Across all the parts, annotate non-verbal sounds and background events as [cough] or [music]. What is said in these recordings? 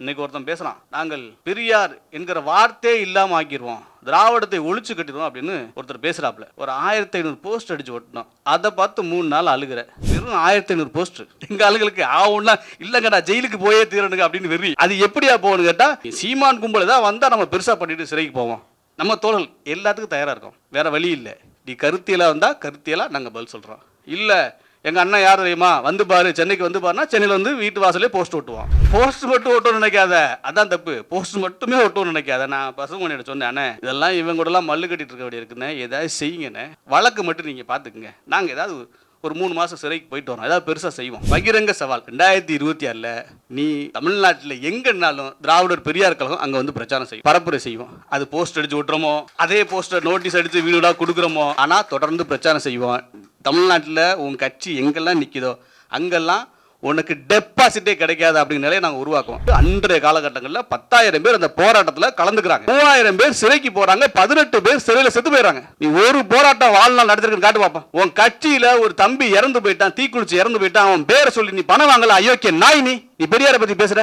இன்னைக்கு ஒருத்தன் பேசுறான் நாங்கள் பெரியார் என்கிற வார்த்தையே இல்லாம ஆக்கிடுவோம் திராவிடத்தை ஒழிச்சு கட்டிடுவோம் அப்படின்னு ஒருத்தர் பேசுறாப்ல ஒரு ஆயிரத்தி ஐநூறு போஸ்ட் அடிச்சு ஒட்டணும் அதை பார்த்து மூணு நாள் அழுகிற. வெறும் ஆயிரத்தி ஐநூறு போஸ்ட் எங்க ஆளுகளுக்கு ஆகும்னா இல்லைங்க நான் ஜெயிலுக்கு போயே தீரணுங்க அப்படின்னு வெறி. அது எப்படியா போகணும் கேட்டா சீமான் கும்பல் ஏதாவது வந்தா நம்ம பெருசா பண்ணிட்டு சிறைக்கு போவோம். நம்ம தோழல் எல்லாத்துக்கும் தயாரா இருக்கும். வேற வழி இல்லை. நீ கருத்தியலா வந்தா கருத்தியலா நாங்க பதில் சொல்றோம். இல்லை எங்கள் அண்ணன் யார் தெரியுமா? வந்து பாரு சென்னைக்கு வந்து பாருனா சென்னையில் வந்து வீட்டு வாசலே போஸ்ட் ஓட்டுவோம் போஸ்ட் மட்டும் ஓட்டணும்னு நினைக்காத. அதான் தப்பு. போஸ்ட் மட்டுமே ஓட்டணும்னு நினைக்காத. நான் பசுமணியிட சொன்னேன் அண்ணே இதெல்லாம் இவங்க கூடலாம் மல்லு கட்டிட்டு இருக்க வேண்டிய இருக்குண்ணே ஏதாவது செய்யுங்கண்ணே. வழக்கு மட்டும் நீங்கள் பார்த்துக்குங்க நாங்கள் ஏதாவது ஒரு மூணு மாதம் சிறைக்கு போயிட்டு வரோம். ஏதாவது பெருசாக செய்வோம். பகிரங்க சவால். ரெண்டாயிரத்தி இருபத்தி ஆறில் நீ தமிழ்நாட்டில் எங்கன்னாலும் திராவிடர் பெரியார் கழகம் அங்கே வந்து பிரச்சாரம் செய்யும். பரப்புரை செய்வோம். அது போஸ்ட் அடிச்சு விட்டுறோமோ அதே போஸ்டர் நோட்டீஸ் அடித்து வீடுடா கொடுக்குறோமோ? ஆனால் தொடர்ந்து பிரச்சாரம் செய்வோம். தமிழ்நாட்டில் உன் கட்சி எங்கெல்லாம் நிற்கிதோ அங்கெல்லாம் உனக்கு டெபாசிட்டே கிடைக்காது அப்படிங்கிற நிலையை நாங்கள் உருவாக்குவோம். அன்றைய காலகட்டங்களில் பத்தாயிரம் பேர் அந்த போராட்டத்தில் கலந்துக்கிறாங்க. மூவாயிரம் பேர் சிறைக்கு போறாங்க பதினெட்டு பேர் சிறையில் செத்து போயிடுறாங்க. நீ ஒரு போராட்டம் வாழ்நாள் நடத்திருக்குன்னு காட்டு பார்ப்போம் உன் கட்சியில் ஒரு தம்பி இறந்து போயிட்டான் தீக்குளிச்சு இறந்து போயிட்டான் அவன் பேரை சொல்லி நீ பணம் வாங்கல அயோக்கிய நாய் நீ. நீ பெரியாரை பற்றி பேசுற?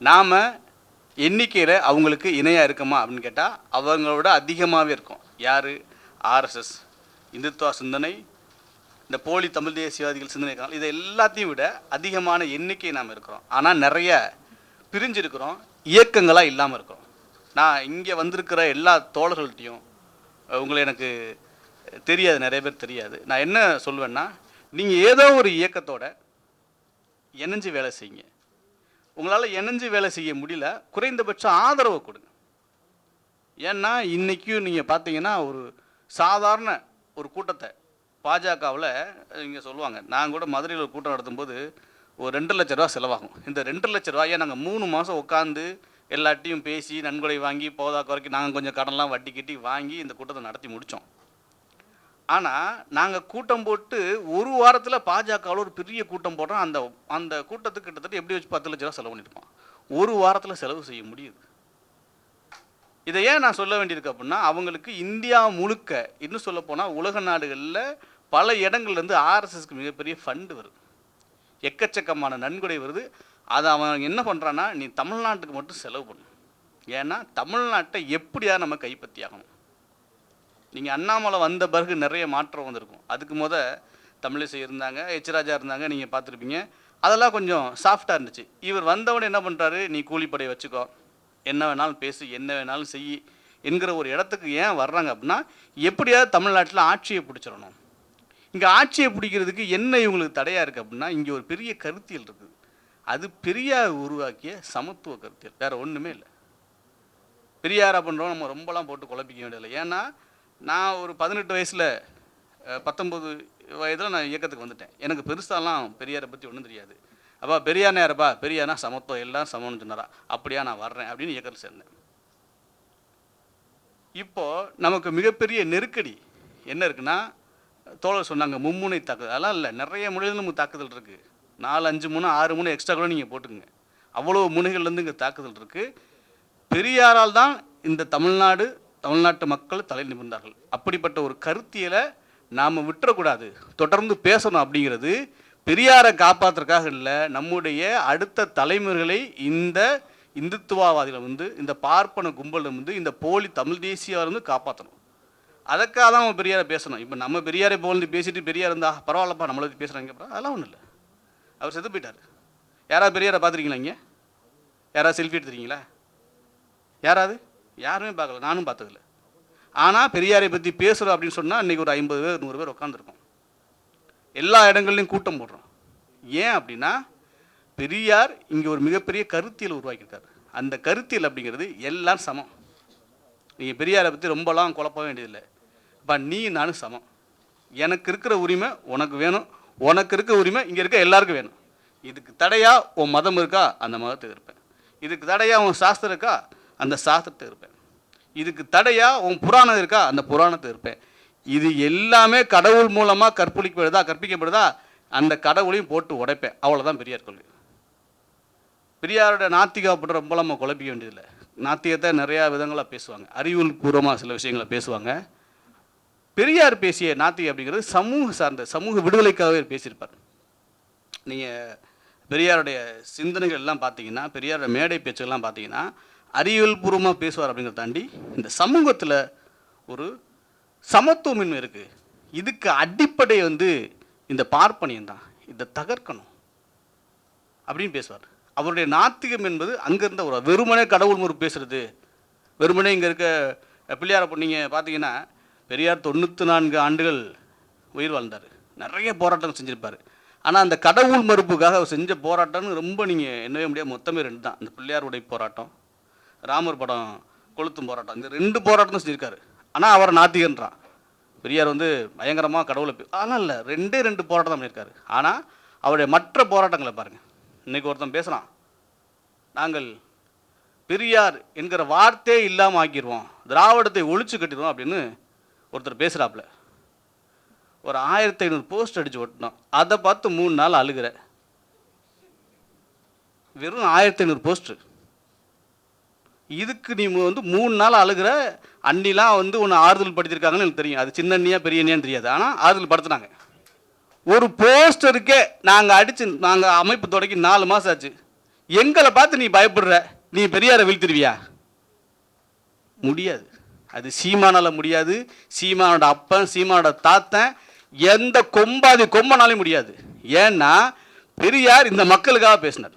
நாம எண்ணிக்கையில் அவங்களுக்கு இணையாக இருக்குமா அப்படின்னு கேட்டால் அவங்களோட அதிகமாகவே இருக்கும். யார்? ஆர்எஸ்எஸ் இந்துத்துவா சிந்தனை இந்த போலி தமிழ் தேசியவாதிகள் சிந்தனை இருக்காங்க. இதை எல்லாத்தையும் விட அதிகமான எண்ணிக்கை நாம் இருக்கிறோம். ஆனால் நிறைய பிரிஞ்சிருக்கிறோம். இயக்கங்களாக இல்லாமல் இருக்கிறோம். நான் இங்கே வந்திருக்கிற எல்லா தோழர்கள்ட்டையும் உங்களை எனக்கு தெரியாது நிறைய பேர் தெரியாது. நான் என்ன சொல்வேன்னா நீங்கள் ஏதோ ஒரு இயக்கத்தோட இணைஞ்சு வேலை செய்யுங்க. உங்களால் இணைஞ்சு வேலை செய்ய முடியல குறைந்தபட்ச ஆதரவை கொடுங்க. ஏன்னா இன்றைக்கும் நீங்கள் பார்த்தீங்கன்னா ஒரு சாதாரண ஒரு கூட்டத்தை பாஜகவில் இங்கே சொல்லுவாங்க நான் கூட மதுரையில் ஒரு கூட்டம் நடத்தும்போது ஒரு ரெண்டு லட்ச ரூபா செலவாகும். இந்த ரெண்டு லட்ச ரூபாயை நாங்கள் மூணு மாதம் உட்காந்து எல்லாட்டையும் பேசி நன்கொடை வாங்கி போதா குறைக்கி நாங்கள் கொஞ்சம் கடன்லாம் வட்டி கட்டி வாங்கி இந்த கூட்டத்தை நடத்தி முடித்தோம் ஆனால் நாங்கள் கூட்டம் போட்டு ஒரு வாரத்தில் பாஜகவில் ஒரு பெரிய கூட்டம் போடுறோம் அந்த அந்த கூட்டத்துக்கு கிட்டத்தட்ட எப்படி வச்சு பத்து லட்ச ரூபா செலவு பண்ணியிருப்போம் ஒரு வாரத்தில் செலவு செய்ய முடியுது. இதை ஏன் நான் சொல்ல வேண்டியிருக்கு அப்படின்னா அவங்களுக்கு இந்தியா முழுக்க இன்னும் சொல்ல போனால் உலக நாடுகளில் பல இடங்கள்லேருந்து ஆர்எஸ்எஸ்க்கு மிகப்பெரிய ஃபண்டு வருது. எக்கச்சக்கமான நன்கொடை வருது. அதை அவன் என்ன பண்ணுறான்னா நீ தமிழ்நாட்டுக்கு மட்டும் செலவு பண்ணு. ஏன்னா தமிழ்நாட்டை எப்படியா நம்ம கைப்பற்றி ஆகணும் நீங்கள் அண்ணாமலை வந்த பிறகு நிறைய மாற்றம் வந்திருக்கும். அதுக்கு முத தமிழிசை இருந்தாங்க எச்ராஜா இருந்தாங்க நீங்கள் பார்த்துருப்பீங்க. அதெல்லாம் கொஞ்சம் சாஃப்டாக இருந்துச்சு. இவர் வந்தவொடனே என்ன பண்ணுறாரு நீ கூலிப்படை வச்சுக்கோ. என்ன வேணாலும் பேசு என்ன வேணாலும் செய் என்கிற ஒரு இடத்துக்கு ஏன் வர்றாங்க அப்படின்னா எப்படியாவது தமிழ்நாட்டில் ஆட்சியை பிடிச்சிடணும். இங்கே ஆட்சியை பிடிக்கிறதுக்கு என்ன இவங்களுக்கு தடையாக இருக்குது அப்படின்னா இங்கே ஒரு பெரிய கருத்தியல் இருக்குது அது பெரியார் உருவாக்கிய சமத்துவ கருத்தியல். வேறு ஒன்றுமே இல்லை. பெரியார் பண்ணுறோம் நம்ம ரொம்பலாம் போட்டு குழப்பிக்க வேண்டியதில்லை. ஏன்னா நான் ஒரு பதினெட்டு வயசில் பத்தொம்பது வயதில் நான் இயக்கத்துக்கு வந்துட்டேன். எனக்கு பெருசாலாம் பெரியாரை பற்றி ஒன்றும் தெரியாது. அப்பா பெரியார் யாரப்பா? பெரியார்னா சமத்துவம் எல்லாம் சமம்னு சொன்னாரா? அப்படியா நான் வர்றேன் அப்படின்னு இயக்கத்தில் சேர்ந்தேன். இப்போது நமக்கு மிகப்பெரிய நெருக்கடி என்ன இருக்குன்னா தோழர் சொன்னாங்க மும்முனை தாக்குதல். அதெல்லாம் இல்லை நிறைய முனைகள் நமக்கு தாக்குதல் இருக்குது நாலு அஞ்சு முனை ஆறு முனை எக்ஸ்ட்ரா கூட நீங்கள் போட்டுங்க அவ்வளோ முனைகள்லேருந்து இங்கே தாக்குதல் இருக்குது பெரியாரால் தான் இந்த தமிழ்நாடு தமிழ்நாட்டு மக்கள் தலை நிமிர்ந்தார்கள். அப்படிப்பட்ட ஒரு கருத்தியலை நாம் விட்டுறக்கூடாது. தொடர்ந்து பேசணும் அப்படிங்கிறது பெரியாரை காப்பாற்றுறதுக்காக இல்லை நம்முடைய அடுத்த தலைமுறைகளை இந்த இந்துத்துவவாதியில் வந்து இந்த பார்ப்பன கும்பலில் வந்து இந்த போலி தமிழ் தேசியாவிலிருந்து வந்து காப்பாற்றணும் அதுக்காக தான் அவன் பெரியாரை பேசணும். இப்போ நம்ம பெரியாரை போலந்து பேசிட்டு பெரியார் இருந்தா பரவாயில்லப்பா நம்மளுக்கு பேசுகிறாங்க அப்புறம் அதெல்லாம் ஒன்றும் இல்லை. அவர் செத்து போயிட்டார். யாராவது பெரியாரை பார்த்துருக்கீங்களா இங்கே? யாராவது செல்ஃபி எடுத்துருக்கீங்களா? யாராவது? யாருமே பார்க்கல நானும் பார்த்ததில்ல. ஆனால் பெரியாரை பற்றி பேசுகிறோம் அப்படின்னு சொன்னால் இன்றைக்கி ஒரு ஐம்பது பேர் நூறு பேர் உட்காந்துருக்கோம் எல்லா இடங்கள்லையும் கூட்டம் போடுறோம். ஏன் அப்படின்னா பெரியார் இங்கே ஒரு மிகப்பெரிய கருத்தியல் உருவாக்கியிருக்காரு. அந்த கருத்தியல் அப்படிங்கிறது எல்லாம் சமம். நீங்கள் பெரியாரை பற்றி ரொம்பலாம் குழப்ப வேண்டியதில்லை. இப்போ நீ நானும் சமம். எனக்கு இருக்கிற உரிமை உனக்கு வேணும். உனக்கு இருக்க உரிமை இங்கே இருக்க எல்லாருக்கும் வேணும். இதுக்கு தடையாக உன் மதம் இருக்கா? அந்த மதத்தை இருப்பேன். இதுக்கு தடையாக உன் சாஸ்திரம் இருக்கா? அந்த சாஸ்திரத்தை இருப்பேன். இதுக்கு தடையா உன் புராணம் இருக்கா? அந்த புராணத்தை இருப்பேன். இது எல்லாமே கடவுள் மூலமாக கற்பழிக்கப்படுதா கற்பிக்கப்படுதா? அந்த கடவுளையும் போட்டு உடைப்பேன். அவ்வளோதான் பெரியார் கொள்கை. பெரியாரோட நாத்திகா அப்படி ரொம்ப நம்ம குழப்பிக்க வேண்டியதில்லை. நாத்திகத்தை நிறையா விதங்களாக பேசுவாங்க. அறிவியல் பூர்வமாக சில விஷயங்களை பேசுவாங்க. பெரியார் பேசிய நாத்திகம் அப்படிங்கிறது சமூக சார்ந்த சமூக விடுதலைக்காகவே பேசியிருப்பார். நீங்கள் பெரியாருடைய சிந்தனைகள் எல்லாம் பார்த்தீங்கன்னா பெரியாரோட மேடை பேச்சுகள்லாம் பார்த்தீங்கன்னா அறிவியல் பூர்வமாக பேசுவார் அப்படிங்கிறத தாண்டி இந்த சமூகத்தில் ஒரு சமத்துவமின்மை இருக்குது இதுக்கு அடிப்படை வந்து இந்த பார்ப்பனியம் தான். இதை தகர்க்கணும் அப்படின்னு பேசுவார். அவருடைய நாத்திகம் என்பது அங்கேருந்த ஒரு வெறுமனே கடவுள் முறை பேசுறது. வெறுமனே இங்கே இருக்க பிள்ளையார பொண்ணிங்க பார்த்தீங்கன்னா பெரியார் தொண்ணூற்றி நான்கு ஆண்டுகள் உயிர் வாழ்ந்தார். நிறைய போராட்டம் செஞ்சுருப்பார். ஆனால் அந்த கடவுள் மறுப்புக்காக அவர் செஞ்ச போராட்டம்னு ரொம்ப நீங்கள் என்னவே முடியாது. மொத்தமே ரெண்டு தான். இந்த பிள்ளையாருடைய போராட்டம் ராமர் படம் கொளுத்தும் போராட்டம். இந்த ரெண்டு போராட்டமும் செஞ்சுருக்காரு. செஞ்சிருக்காரு ஆனால் அவர் நாத்திகன்றான். பெரியார் வந்து பயங்கரமாக கடவுளை ஆனால் இல்லை ரெண்டே ரெண்டு போராட்டம் தான் பண்ணியிருக்காரு. ஆனால் அவருடைய மற்ற போராட்டங்களை பாருங்கள் இன்னைக்கு ஒருத்தன் பேசுகிறான் நாங்கள் பெரியார் என்கிற வார்த்தையே இல்லாமல் ஆக்கிடுவோம் திராவிடத்தை ஒழிச்சு கட்டிடுவோம் அப்படின்னு ஒருத்தர் பேசுகிறாப்புல ஒரு ஆயிரத்தி ஐநூறு போஸ்ட் அடித்து ஒட்டினோம். அதை பார்த்து மூணு நாள் அழுகிற. வெறும் ஆயிரத்தி ஐநூறு போஸ்ட்டு. இதுக்கு நீ வந்து மூணு நாள் அழுகிற அண்ணிலாம் வந்து ஒன்று ஆறுதல் படுத்திருக்காங்கன்னு எனக்கு தெரியும். அது சின்ன அண்ணியா பெரிய அண்ணியான்னு தெரியாது. ஆனால் ஆறுதல் படுத்துனாங்க. ஒரு போஸ்டருக்கே நாங்கள் அடித்து நாங்கள் அமைப்பு தொடங்கி நாலு மாதம் ஆச்சு. எங்களை பார்த்து நீ பயப்படுற நீ பெரியாரை வீழ்த்திருவியா முடியாது. அது சீமானால் முடியாது. சீமானோட அப்பன் சீமானோட தாத்தன் எந்த கொம்பாதி கொம்பனாலையும் முடியாது. ஏன்னா பெரியார் இந்த மக்களுக்காக பேசினார்.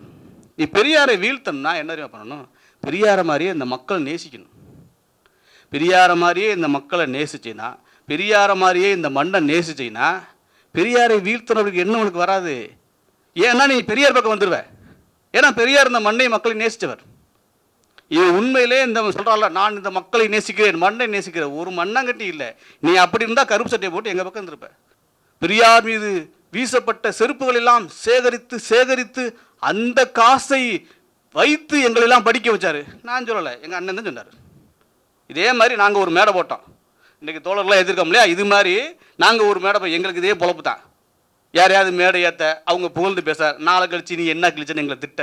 நீ பெரியாரை வீழ்த்தணும்னா என்ன தெரியுமா பண்ணணும்? பெரியாரை மாதிரியே இந்த மக்கள் நேசிக்கணும். பெரியாரை மாதிரியே இந்த மக்களை நேசிச்சின்னா பெரியாரை மாதிரியே இந்த மண்ணை நேசிச்சின்னா பெரியாரை வீழ்த்தணுக்கு என்ன உனக்கு வராது. ஏன்னா நீ பெரியார் பக்கம் வந்துடுவ ஏன்னா பெரியார் இந்த மண்ணை மக்களை நேசித்தவர் இவன் உண்மையிலே இந்த சொல்கிறாள் நான் இந்த மக்களை நேசிக்கிறேன் மண்ணை நேசிக்கிறேன். ஒரு மண்ணாங்கட்டி இல்லை. நீ அப்படி இருந்தால் கருப்பு சட்டையை போட்டு எங்கள் பக்கம் இருந்திருப்ப. பெரியார் மீது வீசப்பட்ட செருப்புகள் எல்லாம் சேகரித்து சேகரித்து அந்த காசை வைத்து எங்களெல்லாம் படிக்க வச்சாரு. நான் சொல்லலை எங்கள் அண்ணன் தான் சொன்னார். இதே மாதிரி நாங்கள் ஒரு மேடை போட்டோம். இன்றைக்கி தோழர்கள்லாம் எதிர்க்கோம் இல்லையா? இது மாதிரி நாங்கள் ஒரு மேடை போய் எங்களுக்கு இதே பொழப்பு தான். யாரையாவது மேடை ஏற்ற அவங்க புகழ்ந்து பேச நாளை கழிச்சு நீ என்ன கிழிச்சன்னு எங்களை திட்ட.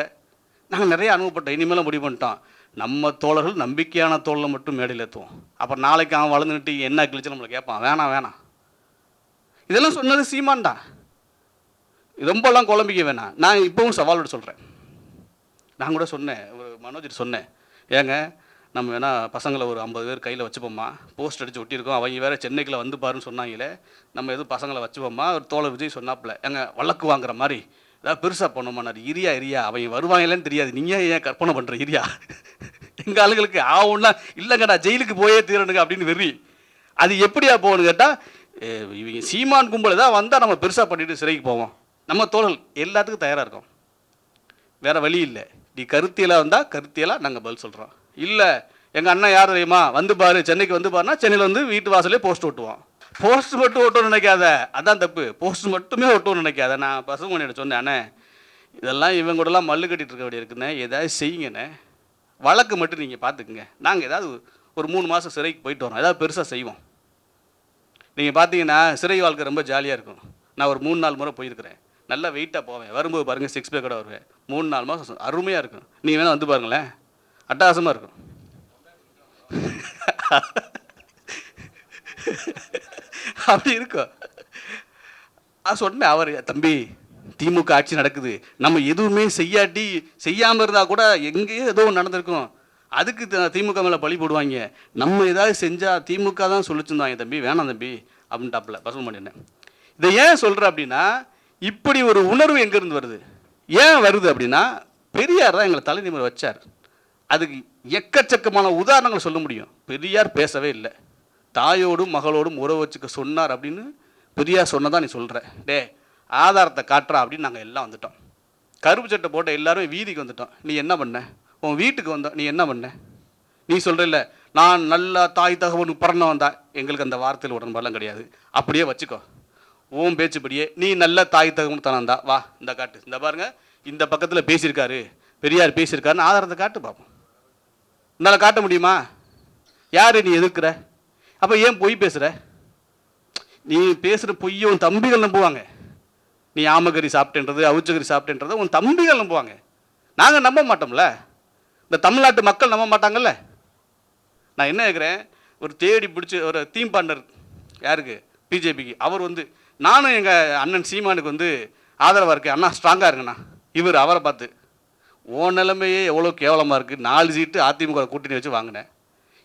நாங்கள் நிறைய அனுபவப்பட்டோம். இனிமேலும் முடிவு பண்ணிட்டோம். நம்ம தோழர்கள் நம்பிக்கையான தோழலை மட்டும் மேடையில் ஏற்றுவோம் அப்புறம் நாளைக்கு அவன் வளர்ந்துட்டு என்ன கிழிச்சு நம்மளை கேட்பான். வேணாம் வேணாம். இதெல்லாம் சொன்னது சீமான்டா ரொம்பலாம் குழம்பிக்க வேணாம். நான் இப்போவும் சவாலோட சொல்கிறேன் நான் கூட சொன்னேன் ஒரு மனோஜர் சொன்னேன். ஏங்க நம்ம வேணால் பசங்களை ஒரு ஐம்பது பேர் கையில் வச்சுப்போம்மா. போஸ்ட் அடித்து ஒட்டியிருக்கோம். அவங்க வேறு சென்னைக்குள்ளே வந்து பாருன்னு சொன்னாங்களே நம்ம எதுவும் பசங்களை வச்சுப்போம்மா? ஒரு தோழர் விஜய் சொன்னாப்புல. ஏங்க வழக்கு வாங்குற மாதிரி. ஏதாவது பெருசாக பண்ணோமானார் இரியா இரியா. அவங்க வருவாங்களேன்னு தெரியாது. நீங்கள் ஏன் கற்பனை பண்ணுற இரியா? எங்கள் ஆளுங்களுக்கு ஆகும்னா இல்லைங்கடா ஜெயிலுக்கு போயே தீரணுங்க அப்படின்னு வெறி. அது எப்படியா போகணும்னு கேட்டால் இவங்க சீமான் கும்பல் தான் வந்தால் நம்ம பெருசாக பண்ணிட்டு சிறைக்கு போவோம். நம்ம தோழல் எல்லாத்துக்கும் தயாராக இருக்கோம். வேறு வழி இல்லை. நீ கருத்தியலாக வந்தால் கருத்தியலாக நாங்கள் பதில் சொல்கிறோம் இல்லை எங்கள் அண்ணன் யார் தெரியுமா? வந்து பாரு சென்னைக்கு வந்து பாருன்னா சென்னையில் வந்து வீட்டு வாசலே போஸ்ட் ஓட்டுவோம் போஸ்ட் மட்டும் ஓட்டணும்னு நினைக்காத. அதான் தப்பு. போஸ்ட் மட்டுமே ஓட்டணும்னு நினைக்காத. நான் பசுமணியிட சொன்னேன் அண்ணே இதெல்லாம் இவங்க கூடலாம் மல்லு கட்டிட்டு இருக்க வேண்டிய இருக்குண்ணே ஏதாவது செய்யுங்கண்ணே. வழக்கு மட்டும் நீங்கள் பார்த்துக்குங்க நாங்கள் ஏதாவது ஒரு மூணு மாதம் சிறைக்கு போயிட்டு வரோம். ஏதாவது பெருசாக செய்வோம். நீங்கள் பார்த்தீங்கன்னா சிறை வாழ்க்கை ரொம்ப ஜாலியாக இருக்கும். நான் ஒரு மூணு நாலு முறை போயிருக்கிறேன். நல்லா வெயிட்டாக போவேன். வரும்போது பாருங்கள் சிக்ஸ் பேக்கோட வருவேன். மூணு நாலு மாதம் அருமையாக இருக்கும். நீங்கள் வேணால் வந்து பாருங்களேன். அட்டகாசமாக இருக்கும். [laughs] அப்படி இருக்கும். நான் சொன்னேன் அவர் தம்பி திமுக ஆட்சி நடக்குது. நம்ம எதுவுமே செய்யாட்டி செய்யாமல் இருந்தால் கூட எங்கேயோ ஏதோ ஒன்று நடந்திருக்கும். அதுக்கு த- திமுக மேலே பழி போடுவாங்க. நம்ம ஏதாவது செஞ்சால் திமுக தான் சொல்லிச்சிருந்தாங்க தம்பி. வேணாம் தம்பி. அப்படின்ட்டாப்புல பசங்க பண்ணினேன் இதை ஏன் சொல்கிறேன் அப்படின்னா இப்படி ஒரு உணர்வு எங்கேருந்து வருது? ஏன் வருது அப்படின்னா பெரியார் தான் எங்களை தலைநிமிர வச்சார். அதுக்கு எக்கச்சக்கமான உதாரணங்கள் சொல்ல முடியும். பெரியார் பேசவே இல்லை. தாயோடும் மகளோடும் உறவு வச்சுக்க சொன்னார் அப்படின்னு பெரியார் சொன்னதான் நீ சொல்கிற டே ஆதாரத்தை காட்டுறா அப்படின்னு நாங்கள் எல்லாம் வந்துட்டோம். கருப்பு சட்டை போட்ட எல்லாரும் வீதிக்கு வந்துட்டோம். நீ என்ன பண்ண? உன் வீட்டுக்கு வந்தோம். நீ என்ன பண்ண? நீ சொல்கிறல்ல நான் நல்லா தாய் தகவனுக்கு பிறந்த வந்தா எங்களுக்கு அந்த வார்த்தையில் உடன்பாடெல்லாம் கிடையாது. அப்படியே வச்சுக்கோ. உன் பேச்சுப்படியே நீ நல்ல தாய் தகவல் தனந்தா வா இந்த காட்டு. இந்த பாருங்க இந்த பக்கத்தில் பேசியிருக்காரு. பெரியார் பேசியிருக்காருன்னு ஆதாரத்தை காட்டு பார்ப்போம் உன்னால் காட்ட முடியுமா? யார் நீ எதிர்க்கிற? அப்போ ஏன் பொய் பேசுகிற நீ பேசுகிற பொய்யை உன் தம்பிகள் நம்புவாங்க. நீ ஆமகரி சாப்பிட்டேன்றது அவுச்சகரி சாப்பிட்டேன்றதை உன் தம்பிகள் நம்புவாங்க. நாங்கள் நம்ப மாட்டோம்ல. இந்த தமிழ்நாட்டு மக்கள் நம்ப மாட்டாங்கல்ல. நான் என்ன கேட்குறேன் ஒரு தேடி பிடிச்சி ஒரு தீம் பார்ட்னர் யாருக்கு? பிஜேபிக்கு. அவர் வந்து நானும் எங்கள் அண்ணன் சீமானுக்கு வந்து ஆதரவாக இருக்கேன். அண்ணா ஸ்ட்ராங்காக இருக்குண்ணா இவர் அவரை பார்த்து ஓ நிலைமையே எவ்வளோ கேவலமாக இருக்குது நாலு சீட்டு அதிமுக கூட்டணி வச்சு வாங்கினேன்.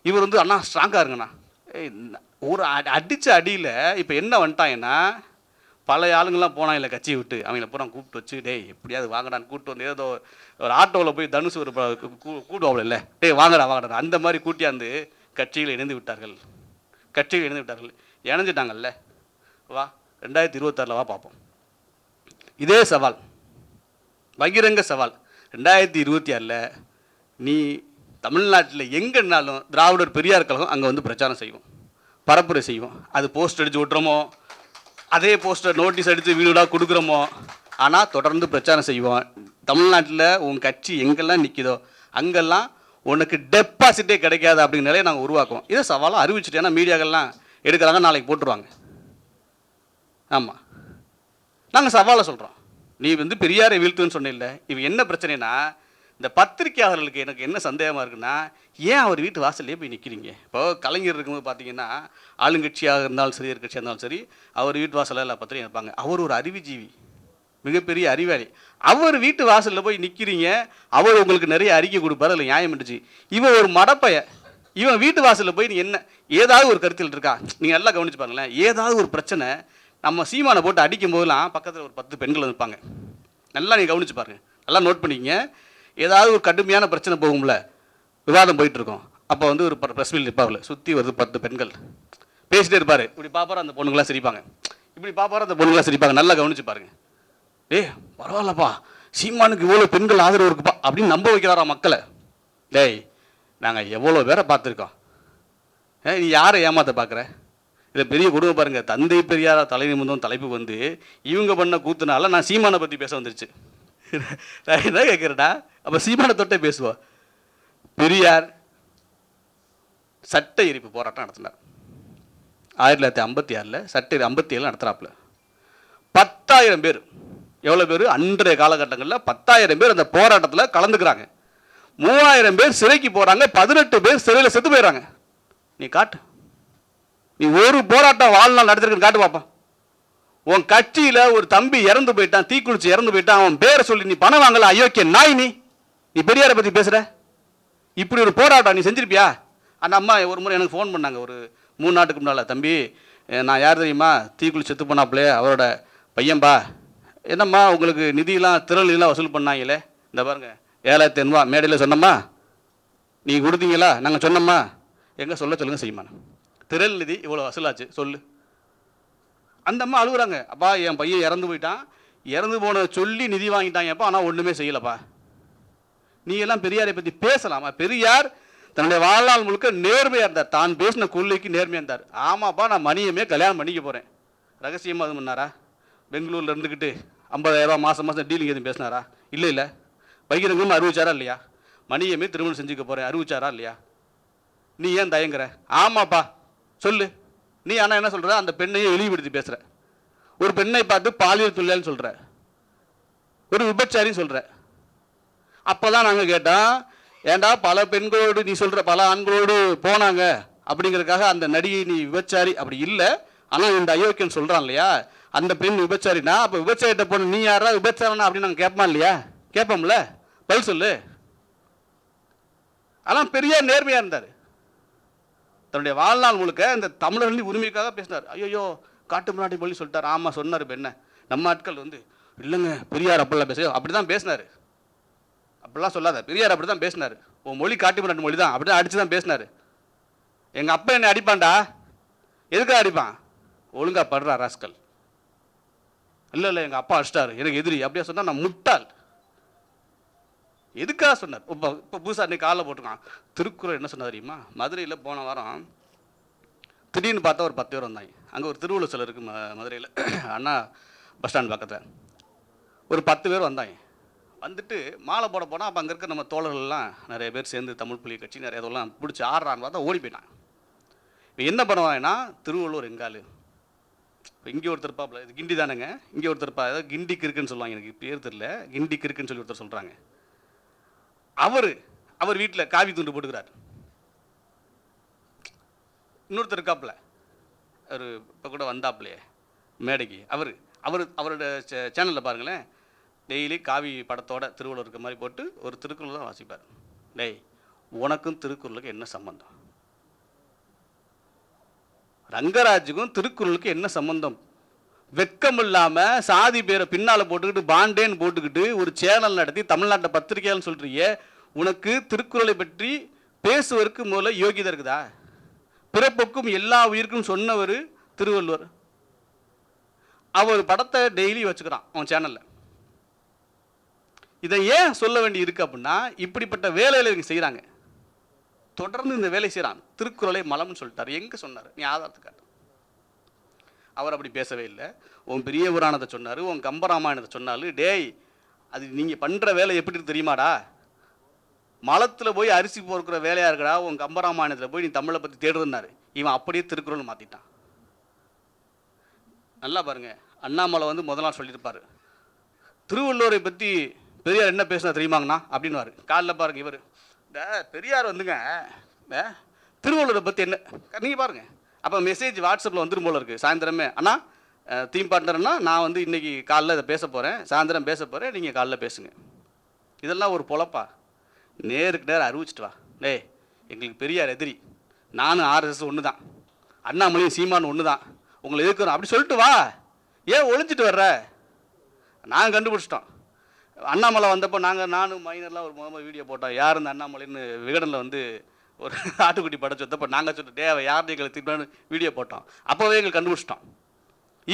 இவர் வந்து அண்ணா ஸ்ட்ராங்காக இருங்கண்ணா. ஏய் ஒரு அடி அடித்த அடியில் இப்போ என்ன வந்துட்டாங்கன்னா பழைய ஆளுங்கள்லாம் போனான் இல்லை கட்சியை விட்டு. அவங்கள பூரா கூப்பிட்டு வச்சு டேய் எப்படியாவது வாங்கடான்னு கூப்பிட்டு வந்து ஏதோ ஒரு ஆட்டோவில் போய் தனுசு ஒரு ப- இல்லை. டேய் வாங்கடா வாங்கடா. அந்த மாதிரி கூட்டியாந்து கட்சியில் இணைந்து விட்டார்கள். கட்சியில் இணைந்து விட்டார்கள். இணைஞ்சிட்டாங்கல்ல. வா. ரெண்டாயிரத்தி இருபத்தாறில் வா பார்ப்போம். இதே சவால் பகிரங்க சவால். ரெண்டாயிரத்தி இருபத்தி ஆறில் நீ தமிழ்நாட்டில் எங்கேனாலும் திராவிடர் பெரியார் கழகம் அங்கே வந்து பிரச்சாரம் செய்வோம் பரப்புரை செய்வோம் அது போஸ்ட் அடித்து விட்டுறோமோ? அதே போஸ்டர் நோட்டீஸ் அடித்து வீடாக கொடுக்குறோமோ? ஆனால் தொடர்ந்து பிரச்சாரம் செய்வோம். தமிழ்நாட்டில் உன் கட்சி எங்கெல்லாம் நிற்கிதோ அங்கெல்லாம் உனக்கு டெபாசிட்டே கிடைக்காது அப்படிங்கிற நாங்கள் உருவாக்குவோம். இதை சவாலாக அறிவிச்சிட்டு ஏன்னா மீடியாக்கள்லாம் எடுக்கிறாங்க நாளைக்கு போட்டுருவாங்க. ஆமாம் நாங்கள் சவாலை சொல்கிறோம் நீ வந்து பெரியாரை வீழ்த்துன்னு சொன்னில்ல இவன் என்ன பிரச்சனைனா இந்த பத்திரிக்கையாளர்களுக்கு எனக்கு என்ன சந்தேகமாக இருக்குன்னா ஏன் அவர் வீட்டு வாசல்லே போய் நிற்கிறீங்க இப்போது கலைஞர் இருக்கும்போது பார்த்தீங்கன்னா ஆளுங்கட்சியாக இருந்தாலும் சரி எதிர்கட்சியாக இருந்தாலும் சரி அவர் வீட்டு வாசலில் எல்லா பத்திரிகை இருப்பாங்க அவர் ஒரு அறிவுஜீவி மிகப்பெரிய அறிவாளி. அவர் வீட்டு வாசலில் போய் நிற்கிறீங்க அவர் உங்களுக்கு நிறைய அறிக்கை கொடுப்பாரு அதில் நியாயம் இருந்துச்சு. இவன் ஒரு மடப்பைய இவன் வீட்டு வாசலில் போய் நீ என்ன ஏதாவது ஒரு கருத்தில் இருக்கா? நீங்கள் நல்லா கவனிச்சு பாருங்களேன். ஏதாவது ஒரு பிரச்சனை நம்ம சீமானை போட்டு அடிக்கும் போதெல்லாம் பக்கத்தில் ஒரு பத்து பெண்கள் இருப்பாங்க. நல்லா நீங்கள் கவனிச்சு பாருங்க. நல்லா நோட் பண்ணிக்கங்க. ஏதாவது ஒரு கடுமையான பிரச்சனை போகும்ல. விவாதம் போயிட்டுருக்கோம். அப்போ வந்து ஒரு ப்ரெஸ் மீல் நிற்பாவில் சுற்றி வருது பத்து பெண்கள். பேசிட்டே இருப்பார். இப்படி பாப்பாரா அந்த பொண்ணுங்களாம் சிரிப்பாங்க. இப்படி பாப்பாரா அந்த பொண்ணுங்களாம் சிரிப்பாங்க. நல்லா கவனிச்சு பாருங்க. ஏய் பரவாயில்லப்பா. சீமானுக்கு இவ்வளோ பெண்கள் ஆதரவு இருக்குப்பா. அப்படின்னு நம்ப வைக்கிறாரா மக்களை? டேய் நாங்கள் எவ்வளோ பேரை பார்த்துருக்கோம். ஏ நீ யாரை ஏமாற்ற பார்க்குற இதில் பெரிய குடும்பம் பாருங்க. தந்தை பெரியாரா தலை நிமிந்தம் தலைப்பு வந்து இவங்க பண்ண கூத்துனால நான் சீமானை பற்றி பேச வந்துருச்சு. நான் என்ன கேட்குறேன்னா அப்போ சீமானை தொட்டே பேசுவோம் பெரியார் சட்ட எரிப்பு போராட்டம் நடத்தினார். ஆயிரத்தி தொள்ளாயிரத்தி ஐம்பத்தி ஆறில் சட்ட ஐம்பத்தி ஏழு நடத்துகிறாப்புல பத்தாயிரம் பேர். எவ்வளோ பேர்? அன்றைய காலகட்டங்களில் பத்தாயிரம் பேர் அந்த போராட்டத்தில் கலந்துக்கிறாங்க. மூவாயிரம் பேர் சிறைக்கு போகிறாங்க பதினெட்டு பேர் சிறையில் செத்து போயிடுறாங்க. நீ காட்டு. நீ ஒரு போராட்டம் வாழ்நாள் நடத்திருக்குன்னு காட்டு பாப்பா. உன் கட்சியில் ஒரு தம்பி இறந்து போயிட்டான் தீக்குளிச்சு இறந்து போயிட்டான் அவன் பேரை சொல்லி நீ பணம் வாங்கல அயோக்கிய நாய் நீ. நீ பெரியாரை பற்றி பேசுகிற இப்படி ஒரு போராட்டம் நீ செஞ்சிருப்பியா? அந்த அம்மா ஒரு முறை எனக்கு ஃபோன் பண்ணாங்க ஒரு மூணு நாட்டுக்கு முன்னால் தம்பி நான் யார் தெரியுமா? தீக்குளி செத்து போனாப்புலே அவரோட பையன்பா. என்னம்மா உங்களுக்கு நிதியெலாம் திரளெல்லாம் வசூல் பண்ணாங்களே? இந்த பாருங்க ஏழாயிரத்தி ஐநூறுவா மேடையில் சொன்னம்மா. நீ கொடுத்தீங்களா? நாங்கள் சொன்னோம்மா. எங்கே சொல்ல சொல்லுங்கள் செய்யுமா திரள் நிதி இவ்வளோ வசூலாச்சு சொல்லு. அந்த அம்மா அழுகுறாங்க. அப்பா என் பையன் இறந்து போயிட்டான். இறந்து போன சொல்லி நிதி வாங்கிட்டாங்கப்பா ஆனால் ஒன்றுமே செய்யலப்பா. நீ எல்லாம் பெரியாரை பற்றி பேசலாமா? பெரியார் தன்னுடைய வாழ்நாள் முழுக்க நேர்மையாக இருந்தார். தான் பேசின கொள்ளைக்கு நேர்மையாக இருந்தார். ஆமாப்பா நான் மணியமே கல்யாணம் பண்ணிக்க போகிறேன் ரகசியமாக அது பண்ணாரா? பெங்களூரில் இருந்துக்கிட்டு ஐம்பதாயிரரூபா மாதம் மாதம் டீலிங் எதுவும் பேசினாரா? இல்லை இல்லை. பகிரங்கமாக அறிவிச்சாரா இல்லையா? மணியமே திருமணம் செஞ்சுக்க போகிறேன் அறிவிச்சாரா இல்லையா? நீ ஏன் தயங்குற? ஆமாப்பா. சொல்லு. நீ ஆனால் என்ன சொல்கிற அந்த பெண்ணையே இழிவுபடுத்தி பேசுகிற ஒரு பெண்ணை பார்த்து பாலியல் தொழிலான்னு சொல்கிற ஒரு விபச்சாரின்னு சொல்கிற அப்போ தான் நாங்கள் கேட்டோம் ஏன்டா பல பெண்களோடு நீ சொல்கிற பல ஆண்களோடு போனாங்க அப்படிங்கிறதுக்காக அந்த நடிகை நீ விபச்சாரி அப்படி இல்லை. ஆனால் இந்த அயோக்கியன் சொல்கிறான் இல்லையா? அந்த பெண் விபச்சாரினா அப்போ விபச்சாரிட்ட போன நீ யாரா? விபச்சாரனா அப்படின்னு நாங்கள் கேட்போமா இல்லையா? கேட்போம்ல. பதில் சொல்லு. ஆனால் பெரியார் நேர்மையாக இருந்தார். தன்னுடைய வாழ்நாள் முழுக்க இந்த தமிழர்களின் உரிமைக்காக பேசினார். ஐயோ காட்டு முன்னாடி மொழி சொல்லிட்டார். ஆமாம் சொன்னார் இப்போ என்ன? நம்ம ஆட்கள் வந்து இல்லைங்க பெரியார் அப்படிலாம் பேச அப்படி தான் பேசினார். அப்படிலாம் சொல்லாத பெரியார் அப்படி தான் பேசினார். உன் மொழி காட்டு முன்னாடி மொழி தான் அப்படி தான் அடித்து தான் பேசினார். எங்கள் அப்பா என்னை அடிப்பான்டா? எதுக்காக அடிப்பான்? ஒழுங்கா படுறா ராஸ்கல். இல்லை இல்லை எங்கள் அப்பா அடிச்சிட்டாரு எனக்கு எதிரி அப்படியே சொன்னால் நான் முட்டாள். எதுக்காக சொன்னார்? இப்போ இப்போ புதுசாக இன்றைக்கி காலைல போட்டிருக்கான். திருக்குறள் என்ன சொன்னார் தெரியுமா? மதுரையில் போன வாரம் திடீர்னு பார்த்தா ஒரு பத்து பேர் வந்தாங்க. அங்கே ஒரு திருவள்ளுவர் சிலர் இருக்குது ம மதுரையில். அண்ணா பஸ் ஸ்டாண்ட் பக்கத்தில். ஒரு பத்து பேர் வந்தாங்க. வந்துட்டு மாலை போட போனால் அப்போ அங்கே இருக்க நம்ம தோழர்கள்லாம் நிறைய பேர் சேர்ந்து தமிழ் புலி கட்சி நிறைய இதெல்லாம் பிடிச்சி ஆடுறான்னு பார்த்தா ஓடி போயிட்டான் இப்போ என்ன பண்ணுவாங்கன்னா திருவள்ளுவர் எங்காலு இப்போ இங்கே ஒருத்தர் இது கிண்டி தானேங்க இங்கே ஒருத்தர் இருப்பா. ஏதோ கிண்டி கிறுக்குன்னு சொல்லுவாங்க எனக்கு பேர் தெரியல. கிண்டி கிறுக்குன்னு சொல்லி ஒருத்தர் சொல்கிறாங்க அவர் அவர் வீட்டில் காவி துண்டு போட்டுக்கிறார். இன்னொருத்தர் இருக்காப்புல. அவர் இப்போ கூட வந்தாப்லையே மேடைக்கு. அவர் அவர் அவரோட சேனலில் பாருங்களேன். டெய்லி காவி படத்தோட திருவள்ளுவர் இருக்க மாதிரி போட்டு ஒரு திருக்குறள் தான் வாசிப்பார். டேய் உனக்கும் திருக்குறளுக்கு என்ன சம்பந்தம்? ரங்கராஜுக்கும் திருக்குறளுக்கு என்ன சம்பந்தம்? வெக்கம் இல்லாமல் சாதி பேரை பின்னால் போட்டுக்கிட்டு பாண்டேன்னு போட்டுக்கிட்டு ஒரு சேனல் நடத்தி தமிழ்நாட்டை பத்திரிகையாளன்னு சொல்கிறீங்க உனக்கு திருக்குறளை பற்றி பேசுவதற்கு முதல்ல யோகிதா இருக்குதா? பிறப்புக்கும் எல்லா உயிருக்கும் சொன்னவர் திருவள்ளுவர். அவர் படத்தை டெய்லி வச்சுக்கிறான் அவன் சேனலில். இதை ஏன் சொல்ல வேண்டி இருக்கு அப்படின்னா இப்படிப்பட்ட வேலைகளை இவங்க செய்கிறாங்க தொடர்ந்து இந்த வேலை செய்கிறான் திருக்குறளை மலம்னு சொல்லிட்டார். எங்கே சொன்னார்? நீ ஆதாரத்தை அவர் அப்படி பேசவே இல்லை. உன் பெரிய புராணத்தை சொன்னார் உன் கம்பராமாயணத்தை சொன்னாலும் டேய் அது நீங்கள் பண்ணுற வேலை எப்படி இருக்கு தெரியுமாடா? மலத்தில் போய் அரிசி பொறுக்கிற வேலையாக இருக்கடா உன் கம்பராமாயணத்தில் போய் நீ தமிழை பற்றி தேடுறாரு இவன் அப்படியே திருக்குறள் மாற்றிட்டான் நல்லா பாருங்க. அண்ணாமலை வந்து முதல் நாள் திருவள்ளுவரை பற்றி பெரியார் என்ன பேசினா தெரியுமாங்கண்ணா? அப்படின்னுவாரு. காலைல பாருங்க இவர். இந்த பெரியார் வந்துங்க திருவள்ளுவரை பற்றி என்ன? நீங்கள் பாருங்கள் அப்போ மெசேஜ் வாட்ஸ்அப்பில் வந்துடும் போல இருக்குது சாயந்தரமே. அண்ணா தீம் பார்ட்னர்னா நான் வந்து இன்னைக்கு காலைல இதை பேச போகிறேன் சாயந்தரம் பேச போகிறேன் நீங்கள் காலைல பேசுங்க. இதெல்லாம் ஒரு பொழப்பா? நேருக்கு நேரம் அறிவிச்சிட்டு வா. டேய் எங்களுக்கு பெரியார் எதிரி. நானும் ஆர்எஸ்எஸ் ஒன்று தான் அண்ணாமலையும் சீமானு ஒன்று தான் உங்களை எதிர்க்கிறோம். அப்படி சொல்லிட்டு வா. ஏன் ஒழிஞ்சிட்டு வர்ற? நாங்கள் கண்டுபிடிச்சிட்டோம். அண்ணாமலை வந்தப்போ நாங்கள் நானும் மைனர்லாம் ஒரு முதல்ல வீடியோ போட்டோம். யார் இந்த அண்ணாமலைன்னு விகடனில் வந்து ஒரு ஆட்டுக்குட்டி படம் சொத்தப்போ நாங்கள் சொல்லிட்டு டே யார் எங்களை திட்டான்னு வீடியோ போட்டோம். அப்போவே எங்களுக்கு கண்டுபிடிச்சிட்டோம்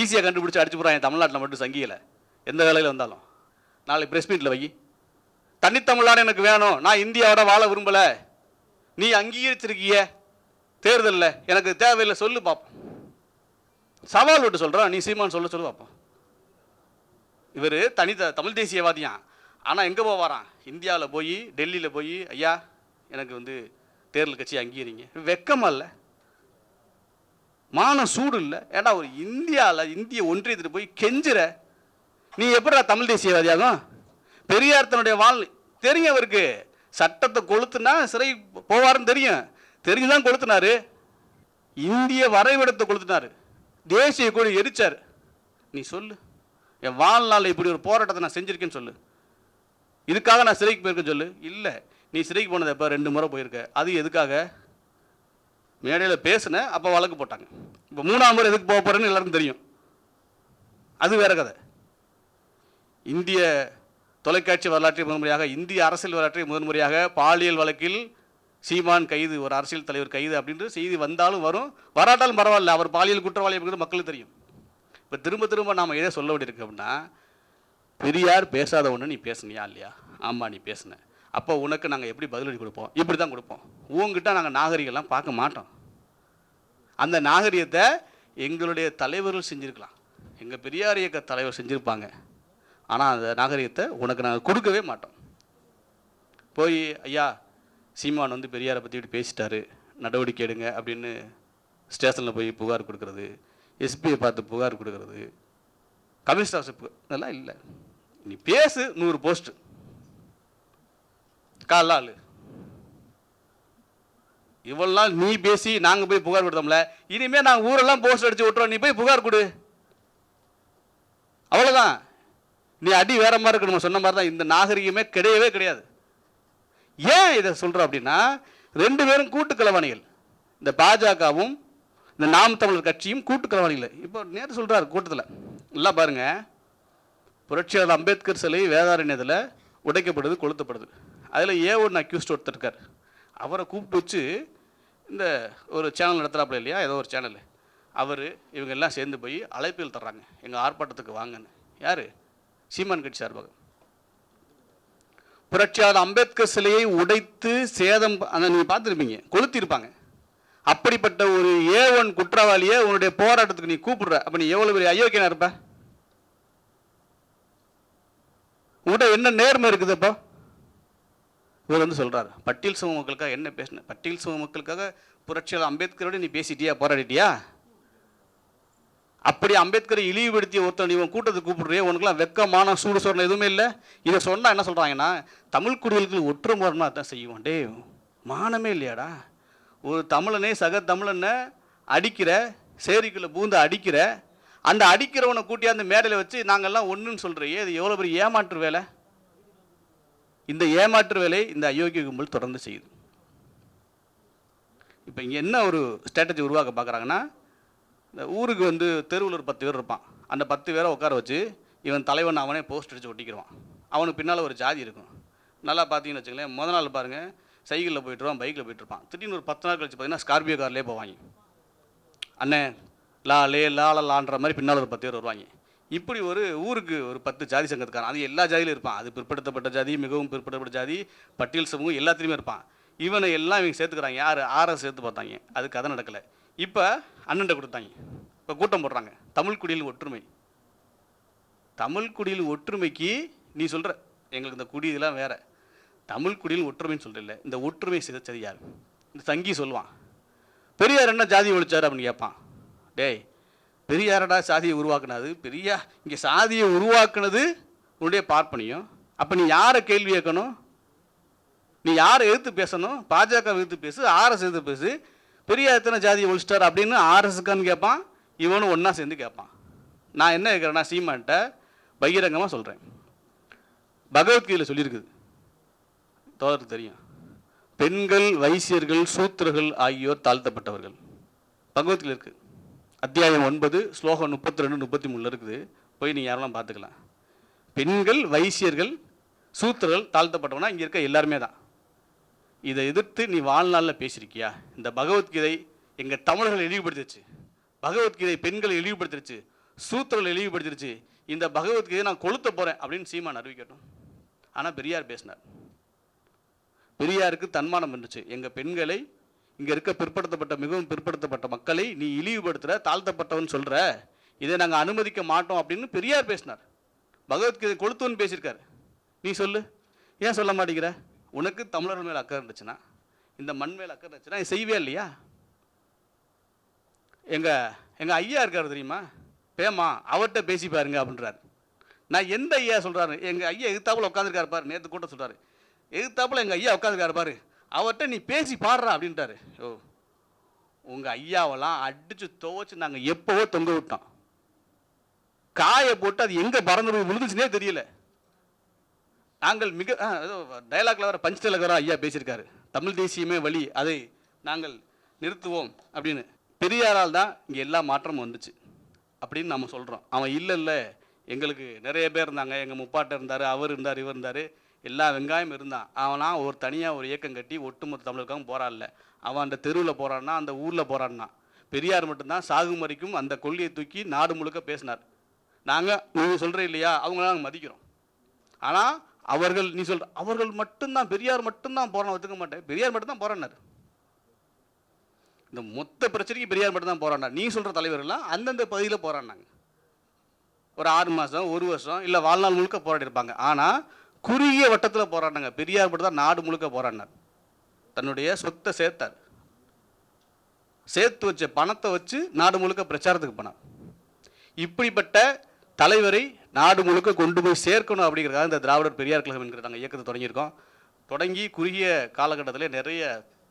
ஈஸியாக கண்டுபிடிச்சி அடிச்சு போகிறான் என் தமிழ்நாட்டில் மட்டும் சங்கியில். எந்த வேலையில் வந்தாலும். நாளைக்கு ப்ரெஸ் மீட்டில் வை. தனித்தமிழ்நாடு எனக்கு வேணும். நான் இந்தியாவோட வாழ விரும்பலை. நீ அங்கீகரிச்சிருக்கிய. தேர்தலில். எனக்கு தேவையில்லை. சொல்லு பார்ப்போம் சவால் விட்டு சொல்கிறான் நீ சீமான் சொல்ல சொல்லு பார்ப்போம் இவர் தனி தமிழ் தேசியவாதியான் ஆனால் எங்கே போவாரான் இந்தியாவில் போய் டெல்லியில் போய் ஐயா எனக்கு வந்து தேர்தல் கட்சி அங்கீகரிங்க. வெக்கம் இல்லை. மான சூடு இல்லை. ஏடா ஒரு இந்தியாவில் இந்திய ஒன்றியத்தில் போய் கெஞ்சுற. நீ எப்படா தமிழ் தேசியவாதியாகும்? பெரியார் தன்னுடைய வாழ் தெரியும் அவருக்கு. சட்டத்தை கொளுத்துனா சிறை போவாருன்னு தெரியும். தெரிஞ்சு தான் கொளுத்துனாரு. இந்திய வரைபடத்தை கொளுத்துனாரு. தேசிய கொடி எரிச்சார். நீ சொல்லு. என் வாழ்நாளில் இப்படி ஒரு போராட்டத்தை நான் செஞ்சுருக்கேன்னு சொல்லு. இதுக்காக நான் சிறைக்கு போயிருக்கேன்னு சொல்லு. இல்லை. நீ சிறைக்கு போனது எப்போ? ரெண்டு முறை போயிருக்க. அது எதுக்காக? மேடையில் பேசினேன் அப்போ வழக்கு போட்டாங்க. இப்போ மூணாம் முறை எதுக்கு போக போகிறேன்னு எல்லாருக்கும் தெரியும். அது வேற கதை. இந்திய தொலைக்காட்சி வரலாற்றை முதன்முறையாக இந்திய அரசியல் வரலாற்றை முதன்முறையாக பாலியல் வழக்கில் சீமான் கைது ஒரு அரசியல் தலைவர் கைது அப்படின்ற செய்தி வந்தாலும் வரும். வராட்டாலும் பரவாயில்ல அவர் பாலியல் குற்றவாளி அப்படிங்கிறது மக்களுக்கு தெரியும். இப்போ திரும்ப திரும்ப நாம் எதை சொல்ல வேண்டியிருக்கு அப்படின்னா பெரியார் பேசாத ஒன்று நீ பேசுனியா இல்லையா? ஆமாம் நீ பேசுனேன் அப்போ உனக்கு நாங்கள் எப்படி பதிலடி கொடுப்போம்? இப்படி தான் கொடுப்போம். உங்ககிட்ட நாங்கள் நாகரிகம்லாம் பார்க்க மாட்டோம். அந்த நாகரிகத்தை எங்களுடைய தலைவர்கள் செஞ்சுருக்கலாம். எங்கள் பெரியார் இயக்க தலைவர் செஞ்சுருப்பாங்க. ஆனால் அந்த நாகரிகத்தை உனக்கு நாங்கள் கொடுக்கவே மாட்டோம். போய் ஐயா சீமான் வந்து பெரியாரை பற்றி இப்படி பேசிட்டாரு. நடவடிக்கை எடுங்க அப்படின்னு ஸ்டேஷனில் போய் புகார் கொடுக்கறது எஸ்பியை பார்த்து புகார் கொடுக்கறது கம்யூனிஸ்ட் ஆஃபீஸ் இதெல்லாம் இல்லை. நீ பேசு நூறு போஸ்ட்டு. கால ஆளு இவ்வளவு நாள் நீ பேசி நாங்கள் போய் புகார் கொடுத்தோம்ல. இனிமேல் நாங்கள் ஊரெல்லாம் போஸ்ட் அடிச்சு விட்டுறோம். நீ போய் புகார் கொடு. அவ்வளோதான் நீ அடி வேற மாதிரி இருக்கணும்? சொன்ன மாதிரி தான் இந்த நாகரிகமே கிடையவே கிடையாது. ஏன் இதை சொல்கிறோம் அப்படின்னா ரெண்டு பேரும் கூட்டு கலவாணிகள். இந்த பாஜகவும் இந்த நாம் தமிழர் கட்சியும் கூட்டு கலவாணிகள். இப்போ நேற்று சொல்கிறார் கூட்டத்தில். நல்லா பாருங்க. புரட்சியாளர் அம்பேத்கர் சிலை வேதாரண்யத்தில் உடைக்கப்படுது கொளுத்தப்படுது. அதில் ஏ ஒன் அக்யூஸ்ட் ஒருத்தர் இருக்கார். அவரை கூப்பிட்டு வச்சு இந்த ஒரு சேனல் நடத்துகிறாப்புல இல்லையா? ஏதோ ஒரு சேனல் அவர் இவங்க எல்லாம் சேர்ந்து போய் அழைப்பில் தர்றாங்க. எங்கள் ஆர்ப்பாட்டத்துக்கு வாங்கன்னு. யார்? சீமான் கட்சி சார்பாக. புரட்சியாளர் அம்பேத்கர் சிலையை உடைத்து சேதம் அந்த நீங்கள் பார்த்துருப்பீங்க. கொளுத்திருப்பாங்க அப்படிப்பட்ட ஒரு ஏ ஒன் குற்றவாளியை உன்னுடைய போராட்டத்துக்கு நீ கூப்பிடுற. அப்போ நீ எவ்வளோ பெரிய அயோக்கியனா இருப்ப? உங்கள்கிட்ட என்ன நேர்மை இருக்குது அப்போ? இவர் வந்து சொல்கிறார் பட்டியல் சமூக மக்களுக்காக என்ன பேசின பட்டியல் சமூக மக்களுக்காக புரட்சியாளர் அம்பேத்கரோட நீ பேசிட்டியா போராடிட்டியா? அப்படி அம்பேத்கரை இழிவுபடுத்திய ஒருத்தன் நீ உன் கூட்டத்தை கூப்பிடுறியே உனக்குலாம் வெக்கமான சூடு சொரணை எதுவுமே இல்லை? இதை சொன்னால் என்ன சொல்கிறாங்கன்னா தமிழ் குடிகளுக்கு ஒற்று முரணமாக தான் செய்வோம் டே மானமே இல்லையாடா. ஒரு தமிழனே சக தமிழனை அடிக்கிற சேரிக்குள்ளே பூந்து அடிக்கிற அந்த அடிக்கிறவனை கூட்டியாந்து மேடையில் வச்சு நாங்கள்லாம் ஒன்றுன்னு சொல்கிறையே இது எவ்வளோ பெரிய ஏமாற்று வேலை? இந்த ஏமாற்று வேலை இந்த அயோக்கிய கும்பல் தொடர்ந்து செய்யுது. இப்போ இங்கே என்ன ஒரு ஸ்ட்ராட்டஜி உருவாக்க பார்க்குறாங்கன்னா இந்த ஊருக்கு வந்து தெருவில் ஒரு பத்து பேர் இருப்பான். அந்த பத்து பேரை உட்கார வச்சு இவன் தலைவன் அவனே போஸ்ட் அடித்து ஒட்டிக்கிடுவான் அவனுக்கு பின்னால் ஒரு ஜாதி இருக்கும். நல்லா பார்த்தீங்கன்னு வச்சுங்களேன் முத நாள் பாருங்கள் சைக்கிளில் போயிட்டுருவான் பைக்கில் போயிட்டுருப்பான் திடீர்னு ஒரு பத்து நாள் கழிச்சு பார்த்தீங்கன்னா ஸ்கார்பியோ கார்லேயே போவாங்க. அண்ணே லா லே லா லா, லான்ற மாதிரி பின்னால் ஒரு பத்து பேர் வருவாங்க. இப்படி ஒரு ஊருக்கு ஒரு பத்து ஜாதி சங்கத்துக்காரன். அது எல்லா ஜாதியிலும் இருப்பான். அது பிற்படுத்தப்பட்ட ஜாதி மிகவும் பிற்படுத்தப்பட்ட ஜாதி பட்டியல் சமூகம் எல்லாத்துலேயுமே இருப்பான். இவனை எல்லாம் இவங்க சேர்த்துக்கிறாங்க. யார்? ஆர்எஸ் சேர்த்து பார்த்தாங்க. அது கதை நடக்கலை. இப்போ அண்ணன்ட்ட கொடுத்தாங்க. இப்போ கூட்டம் போடுறாங்க. தமிழ் குடியில் ஒற்றுமை. தமிழ் குடியில் ஒற்றுமைக்கு நீ சொல்கிற எங்களுக்கு இந்த குடி இதெல்லாம் வேற. தமிழ் குடியில் ஒற்றுமைன்னு சொல்கிறல இந்த ஒற்றுமை சிதைச்சது யார்? இந்த தங்கி சொல்லுவான். பெரியார் என்ன ஜாதி ஒழிச்சார் அப்படின்னு கேட்பான். டேய் பெரியாரடா சாதியை உருவாக்குனது? பெரியா இங்கே சாதியை உருவாக்குனது உன்னுடைய பார்ப்பனியும். அப்போ நீ யாரை கேள்வி கேட்கணும்? நீ யாரை எதிர்த்து பேசணும்? பாஜக எதிர்த்து பேசு ஆர்எஸ் எதிர்த்து பேசு. பெரியார் எத்தனை ஜாதியை ஒழிச்சிட்டார் அப்படின்னு ஆர்எஸ்க்கான்னு கேட்பான் இவனும் ஒன்றா சேர்ந்து கேட்பான். நான் என்ன கேட்குறேன்னா சீமான்ட்ட பகிரங்கமாக சொல்கிறேன் பகவத்கீதையில் சொல்லியிருக்குது. தோழருக்கு தெரியும். பெண்கள் வைசியர்கள் சூத்திரர்கள் ஆகியோர் தாழ்த்தப்பட்டவர்கள். பகவத்கீதை இருக்குது அத்தியாயம் ஒன்பது ஸ்லோகம் முப்பத்தி ரெண்டு முப்பத்தி மூணில் இருக்குது. போய் நீங்கள் யாரெல்லாம் பார்த்துக்கலாம். பெண்கள் வைசியர்கள் சூத்திரர்கள் தாழ்த்தப்பட்டவனா இங்கே இருக்க எல்லாருமே தான். இதை எதிர்த்து நீ வாழ்நாளில் பேசியிருக்கியா? இந்த பகவத்கீதை எங்கள் தமிழர்கள் இழிவுபடுத்திடுச்சு பகவத்கீதை பெண்களை இழிவுபடுத்திடுச்சு சூத்திரங்களை இழிவுபடுத்திடுச்சு இந்த பகவத்கீதை நான் கொளுத்த போகிறேன் அப்படின்னு சீமான் அறிவிக்கட்டும். ஆனால் பெரியார் பேசினார். பெரியாருக்கு தன்மானம் இருந்துச்சு எங்கள் பெண்களை இங்கே இருக்க பிற்படுத்தப்பட்ட மிகவும் பிற்படுத்தப்பட்ட மக்களை நீ இழிவுபடுத்துகிற தாழ்த்தப்பட்டவன் சொல்கிற இதை நாங்கள் அனுமதிக்க மாட்டோம் அப்படின்னு பெரியார் பேசினார். பகவத்கீதை கொளுத்துவன் பேசியிருக்காரு. நீ சொல்லு. ஏன் சொல்ல மாட்டேங்கிற? உனக்கு தமிழர்கள் மேலே அக்கறை இருந்துச்சுன்னா இந்த மண் மேலே அக்கறை இருந்துச்சுன்னா செய்வே இல்லையா? எங்கள் எங்கள் ஐயா இருக்கார் தெரியுமா? பேமா அவர்கிட்ட பேசி பாருங்க அப்படின்றார். நான் எந்த ஐயா சொல்கிறாரு எங்கள் ஐயா எதிர்த்தாப்புல உட்காந்துருக்காரு பாரு நேற்று கூட சொல்கிறாரு எதிர்த்தாப்புல எங்கள் ஐயா உட்காந்துருக்காரு பாரு. அவர்கிட்ட நீ பேசி பாடுறா அப்படின்ட்டாரு. ஓ உங்கள் ஐயாவெல்லாம் அடித்து துவச்சி நாங்கள் எப்போவோ தொங்க விட்டோம். காயை போட்டு அது எங்கே பறந்து போய் விழுந்துச்சுனே தெரியல. நாங்கள் மிக ஆ, ஏதோ டயலாக்ல வர பஞ்ச் டைலாக் வர ஐயா பேசியிருக்காரு. தமிழ் தேசியமே வழி அதை நாங்கள் நிறுத்துவோம் அப்படின்னு. பெரியாரால் தான் இங்கே எல்லா மாற்றமும் வந்துச்சு அப்படின்னு நம்ம சொல்கிறோம் அவன் இல்லை இல்லை எங்களுக்கு நிறைய பேர் இருந்தாங்க எங்கள் முப்பாட்டை இருந்தார் அவர் இருந்தார் இவர் இருந்தார். எல்லா வெங்காயம் இருந்தான். அவனா ஒரு தனியாக ஒரு இயக்கம் கட்டி ஒட்டுமொத்த தமிழருக்காகவும் போராடல. அவன் அந்த தெருவில் போராடினா அந்த ஊரில் போராடினான். பெரியார் மட்டும்தான் சாகுமரிக்கும் அந்த கொள்கையை தூக்கி நாடு முழுக்க பேசினார். நாங்கள் நீங்கள் சொல்கிறேன் இல்லையா? அவங்கள நாங்கள் மதிக்கிறோம். ஆனால் அவர்கள் நீ சொல்கிற அவர்கள் மட்டும்தான் பெரியார் மட்டும்தான் போராட ஒத்துக்க மாட்டேன். பெரியார் மட்டும்தான் போராடினார். இந்த மொத்த பிரச்சனைக்கு பெரியார் மட்டும்தான் போராடினார். நீ சொல்கிற தலைவர்கள்லாம் அந்தந்த பகுதியில் போராடினாங்க. ஒரு ஆறு மாதம் ஒரு வருஷம் இல்லை வாழ்நாள் முழுக்க போராடி இருப்பாங்க ஆனால் குறுகிய வட்டத்தில் போராடினாங்க. பெரியார் மட்டும் தான் நாடு முழுக்க போராடினார். தன்னுடைய சொத்தை சேர்த்தார். சேர்த்து வச்ச பணத்தை வச்சு நாடு முழுக்க பிரச்சாரத்துக்கு போனார். இப்படிப்பட்ட தலைவரை நாடு முழுக்க கொண்டு போய் சேர்க்கணும் அப்படிங்கிறதுக்காக இந்த திராவிடர் பெரியார் கழகம் என்கிற நாங்கள் இயக்கத்தை தொடங்கியிருக்கோம். தொடங்கி குறுகிய காலகட்டத்தில் நிறைய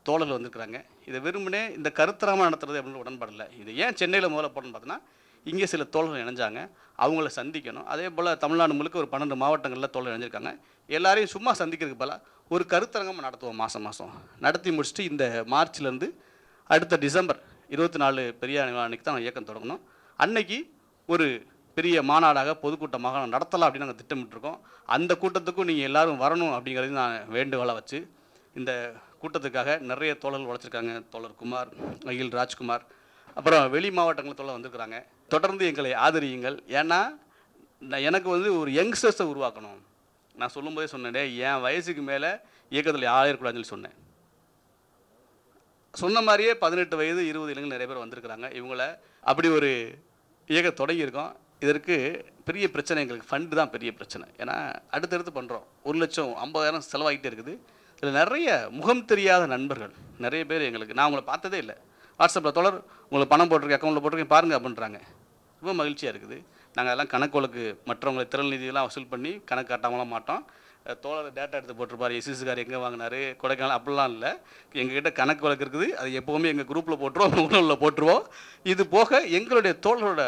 தோழர்கள் வந்திருக்கிறாங்க. இதை வெறுமனே இந்த கருத்தரமாக நடத்துறது அப்படின்னு உடன்படலை இது ஏன் சென்னையில் முதல்ல போடணும்னு பார்த்தோன்னா இங்கே சில தோழர்கள் இணைஞ்சாங்க. அவங்கள சந்திக்கணும். அதே போல் தமிழ்நாடு முழுக்க ஒரு பன்னெண்டு மாவட்டங்களில் தோழர் இணைஞ்சிருக்காங்க. எல்லாரையும் சும்மா சந்திக்கிறதுக்கு போல ஒரு கருத்தரங்கம் நடத்துவோம் மாதம் மாதம் நடத்தி முடிச்சுட்டு இந்த மார்ச்லேருந்து அடுத்த டிசம்பர் இருபத்தி நாலு பெரியார் அன்னைக்கு தான் இயக்கம் தொடங்கணும். அன்னைக்கு ஒரு பெரிய மாநாடாக பொதுக்கூட்டமாக நடத்தலாம் அப்படின்னு நாங்கள் திட்டமிட்டிருக்கோம். அந்த கூட்டத்துக்கும் நீங்கள் எல்லோரும் வரணும் அப்படிங்கிறதையும் நான் வேண்டுகோளாக வச்சு இந்த கூட்டத்துக்காக நிறைய தோழர்கள் உழைச்சிருக்காங்க. தோழர் குமார் அகில் ராஜ்குமார் அப்புறம் வெளி மாவட்டங்களை தோழர் வந்திருக்கிறாங்க. தொடர்ந்து எங்களை ஆதரியுங்கள். ஏன்னா நான் எனக்கு வந்து ஒரு யங்ஸ்டர்ஸை உருவாக்கணும். நான் சொல்லும்போதே சொன்னேன் என் வயசுக்கு மேலே இயக்கத்தில் யாரும் இருக்கக்கூடாதுன்னு சொல்லி சொன்னேன். சொன்ன மாதிரியே பதினெட்டு வயது இருபது இளைஞர் நிறைய பேர் வந்திருக்கிறாங்க. இவங்கள அப்படி ஒரு இயக்கம் தொடங்கியிருக்கோம். இதற்கு பெரிய பிரச்சனை எங்களுக்கு. ஃபண்டு தான் பெரிய பிரச்சனை. ஏன்னா அடுத்தடுத்து பண்ணுறோம் ஒரு லட்சம் ஐம்பதாயிரம் செலவாகிட்டே இருக்குது. இதில் நிறைய முகம் தெரியாத நண்பர்கள் நிறைய பேர் எங்களுக்கு. நான் அவங்கள பார்த்ததே இல்லை. வாட்ஸ்அப்பில் தொடர் உங்களுக்கு பணம் போட்டிருக்கேன் அக்கௌண்ட்டில் போட்டிருக்கேன் பாருங்க அப்படின்றாங்க. ரொம்ப மகிழ்ச்சியாக இருக்குது. நாங்கள் அதெல்லாம் கணக்கு வழக்கு மற்றவங்களை திறன் நிதியெல்லாம் வசூல் பண்ணி கணக்கு காட்டாமலாம் மாட்டோம். தோழர் டேட்டா எடுத்து போட்டிருப்பார் எஸ்எஸ்கார் எங்கே வாங்கினாரு கொடைக்கானல் அப்படிலாம் இல்லை. எங்ககிட்ட கணக்கு வழக்கு இருக்குது. அது எப்போவுமே எங்கள் குரூப்பில் போட்டுருவோம் [laughs] முகநூலில் போட்டுருவோம். இது போக எங்களுடைய தோழரோட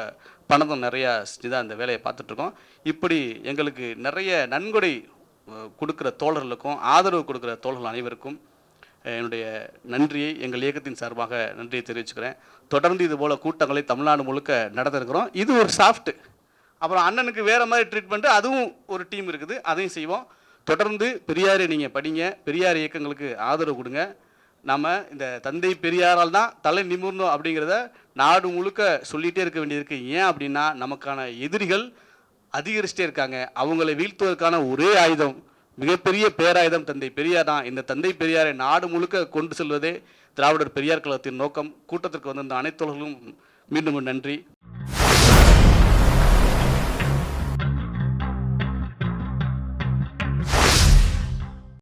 பணம் நிறையா தான் இந்த வேலையை பார்த்துட்ருக்கோம். இப்படி எங்களுக்கு நிறைய நன்கொடை கொடுக்குற தோழர்களுக்கும் ஆதரவு கொடுக்குற தோழர்கள் அனைவருக்கும் என்னுடைய நன்றியை எங்கள் இயக்கத்தின் சார்பாக நன்றியை தெரிவிச்சுக்கிறேன். தொடர்ந்து இது போல் கூட்டங்களை தமிழ்நாடு முழுக்க நடத்திருக்கிறோம். இது ஒரு சாஃப்ட்டு அப்புறம் அண்ணனுக்கு வேறு மாதிரி ட்ரீட்மெண்ட்டு அதுவும் ஒரு டீம் இருக்குது. அதையும் செய்வோம். தொடர்ந்து பெரியாரை நீங்கள் படிங்க. பெரியார் இயக்கங்களுக்கு ஆதரவு கொடுங்க. நம்ம இந்த தந்தை பெரியாரால் தான் தலை நிமிர்ந்தோம் அப்படிங்கிறத நாடு முழுக்க சொல்லிகிட்டே இருக்க வேண்டியிருக்கு. ஏன் அப்படின்னா நமக்கான எதிரிகள் அதிகரிச்சிட்டே இருக்காங்க. அவங்களை வீழ்த்துவதற்கான ஒரே ஆயுதம் மிகப்பெரிய பேராயுதம் தந்தை பெரியார் தான். இந்த தந்தை பெரியாரை நாடு முழுக்க கொண்டு செல்வதே திராவிடர் பெரியார் கழகத்தின் நோக்கம். கூட்டத்திற்கு வந்திருந்த அனைத்து மீண்டும் நன்றி.